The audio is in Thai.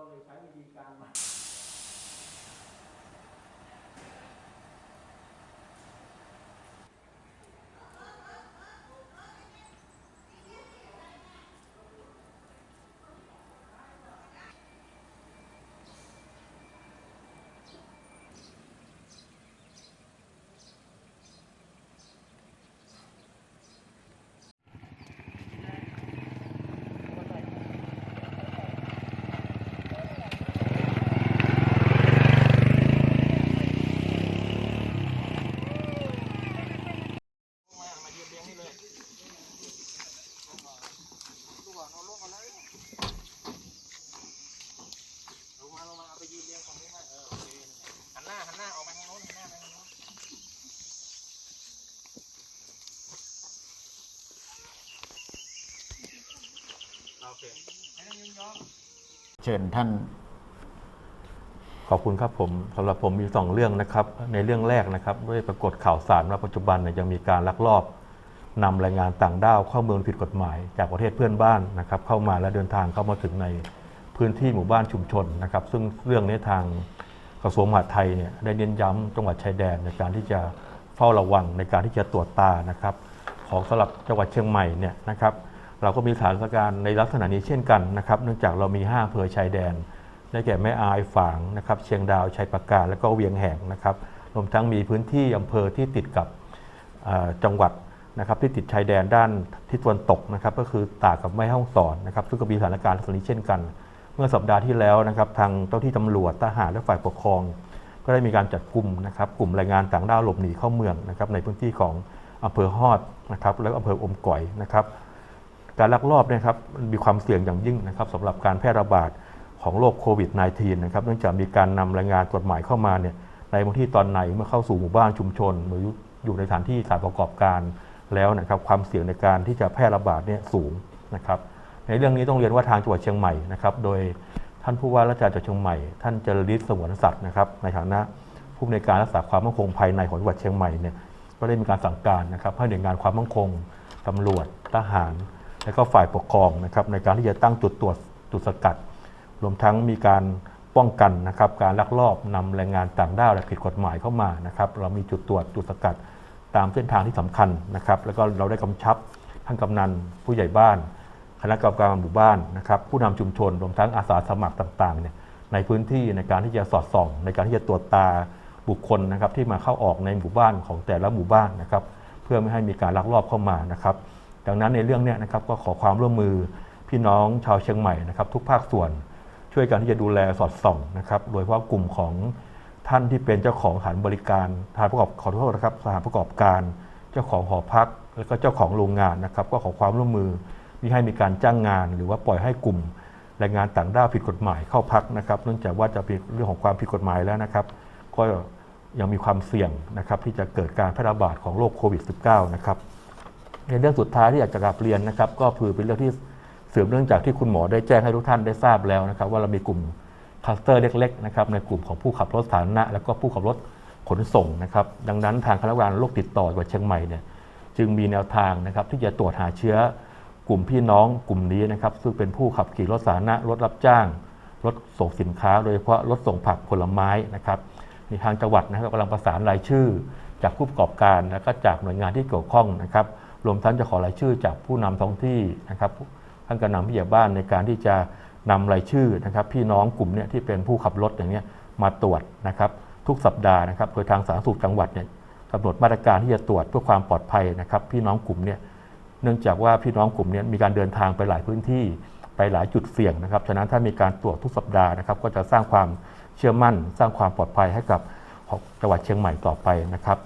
ก็เลยใช้วิธีการใหมามายืนเรียงนี่เลยลูกอะนอนลงกันแล้วลงมาลงมาเอาไปยืนเรียงฝั่งนี้มาเออโอเคหันหน้าหันหน้าออกไปทางโน้นหันหน้าไปทางโน้นโอ เชิญท่าน ขอบคุณครับผมสำหรับผมมีสองเรื่องนะครับ ในเรื่องแรกนะครับด้วยปรากฏข่าวสารว่าปัจจุบันเนี่ยยังมีการลักลอบนำแรงงานต่างด้าวเข้าเมืองผิดกฎหมาย จากประเทศเพื่อนบ้านนะครับ เข้ามาและเดินทางเข้ามาถึงในพื้นที่หมู่บ้านชุมชนนะครับ ซึ่งเรื่องนี้ทางกระทรวงมหาดไทยเนี่ยได้เน้นย้ำจังหวัดชายแดนในการที่จะเฝ้าระวังในการที่จะตรวจตานะครับ ของสำหรับจังหวัดเชียงใหม่เนี่ยนะครับ เราก็มีสถานการณ์ในลักษณะนี้เช่นกันนะครับ เนื่องจากเรามี5อำเภอชายแดน ได้แก่แม่อายฝางนะครับ เชียงดาวชัยปากาและก็เวียงแหงนะครับ รวมทั้งมีพื้นที่อำเภอที่ติดกับจังหวัดนะครับที่ติดชายแดนด้านทิศตะวันตกนะครับ ก็คือตากกับแม่ฮ่องสอนนะครับ ซึ่งก็มีสถานการณ์ลักษณะนี้เช่นกัน เมื่อสัปดาห์ที่แล้วนะครับ ทางเจ้าที่ตำรวจทหารและฝ่ายปกครอง ก็ได้มีการจัดกลุ่มนะครับ กลุ่มแรงงานต่างด้าวหลบหนีเข้าเมืองนะครับในพื้นที่ของอำเภอฮอดนะครับ และอำเภออมก๋อยนะครับ การลักลอบเนยครับมันมีความเสี่ยงอย่างยิ่งนะครับสำหรับการแพร่ระบาดของโรคโควิด -19 นะครับเนื่องจากมีการนำแรงงานกฎหมายเข้ามาเนี่ยในพื้นที่ตอนไหนเมื่อเข้าสู่หมู่บ้านชุมชน หรืออยู่ในสถานที่สถานประกอบการแล้วนะครับความเสี่ยงในการที่จะแพร่ระบาดเนี่ยสูงนะครับ ในเรื่องนี้ต้องเรียนว่าทางจังหวัดเชียงใหม่นะครับโดยท่านผู้ว่าราชการจังหวัดเชียงใหม่ ท่านเจริญฤทธิ์สงวนสัตว์นะครับในฐานะผู้ในการรักษาความมั่นคงภายในของจังหวัดเชียงใหม่เนี่ยก็ได้มีการสั่งการนะครับให้หน่วยงานความมั่นคงตำรวจทหาร และก็ฝ่ายปกครองนะครับในการที่จะตั้งจุดตรวจจุดสกัด รวมทั้งมีการป้องกันนะครับการลักลอบนำแรงงานต่างด้าวและผิดกฎหมายเข้ามานะครับเรามีจุดตรวจจุดสกัดตามเส้นทางที่สำคัญนะครับ แล้วก็เราได้กำชับท่านกำนันผู้ใหญ่บ้าน คณะกรรมการหมู่บ้านนะครับผู้นำชุมชนรวมทั้งอาสาสมัครต่างๆเนี่ยในพื้นที่ในการที่จะสอดส่อง ในการที่จะตรวจตาบุคคลนะครับที่มาเข้าออกในหมู่บ้านของแต่ละหมู่บ้านนะครับ เพื่อไม่ให้มีการลักลอบเข้ามานะครับ ดังนั้นในเรื่องนี้นะครับก็ขอความร่วมมือพี่น้องชาวเชียงใหม่นะครับทุกภาคส่วน ช่วยกันที่จะดูแลสอดส่องนะครับโดยเฉพาะกลุ่มของท่านที่เป็นเจ้าของสถานบริการสถานประกอบขอโทษนะครับสถานประกอบการ เจ้าของหอพัก แล้วก็เจ้าของโรงงานนะครับ ก็ขอความร่วมมือมิให้มีการจ้างงาน หรือว่าปล่อยให้กลุ่มแรงงานต่างด้าวผิดกฎหมายเข้าพักนะครับ เนื่องจากว่าจะเป็นเรื่องของความผิดกฎหมายแล้วนะครับ ก็ยังมีความเสี่ยงนะครับที่จะเกิดการแพร่ระบาดของโรคโควิด -19 นะครับ ในเรื่องสุดท้ายที่อยากจะกลับเรียนนะครับ ก็คือเป็นเรื่องที่เสื่อมเนื่องจากที่คุณหมอได้แจ้งให้ทุกท่านได้ทราบแล้วนะครับ ว่าเรามีกลุ่มคลัสเตอร์เล็กๆนะครับในกลุ่มของผู้ขับรถสาธารณะแล้วก็ผู้ขับรถขนส่งนะครับ ดังนั้นทางคณะกรรมการโรคติดต่อจังหวัดเชียงใหม่เนี่ยจึงมีแนวทางนะครับ ที่จะตรวจหาเชื้อกลุ่มพี่น้องกลุ่มนี้นะครับ ซึ่งเป็นผู้ขับขี่รถสาธารณะรถรับจ้างรถส่งสินค้า โดยเฉพาะรถส่งผักผลไม้นะครับในทางจังหวัดนะครับกำลังประสานรายชื่อ จากผู้ประกอบการแล้วก็จากหน่วยงานที่เกี่ยวข้องนะครับ รวมทั้งจะขอรายชื่อจากผู้นำท้องที่นะครับท่านกำนันผู้ใหญ่บ้านในการที่จะนำรายชื่อนะครับ พี่น้องกลุ่มเนี้ที่เป็นผู้ขับรถอย่างเนี้ยมาตรวจนะครับ ทุกสัปดาห์นะครับ โดยทางสาธารณสุขจังหวัดเนี่ยกำหนดมาตรการที่จะตรวจเพื่อความปลอดภัยนะครับ พี่น้องกลุ่มเนี่ยเนื่องจากว่าพี่น้องกลุ่มเนี้มีการเดินทางไปหลายพื้นที่ไปหลายจุดเสี่ยงนะครับ ฉะนั้นถ้ามีการตรวจทุกสัปดาห์นะครับ ก็จะสร้างความเชื่อมั่น สร้างความปลอดภัยให้กับจังหวัดเชียงใหม่ต่อไปนะครับ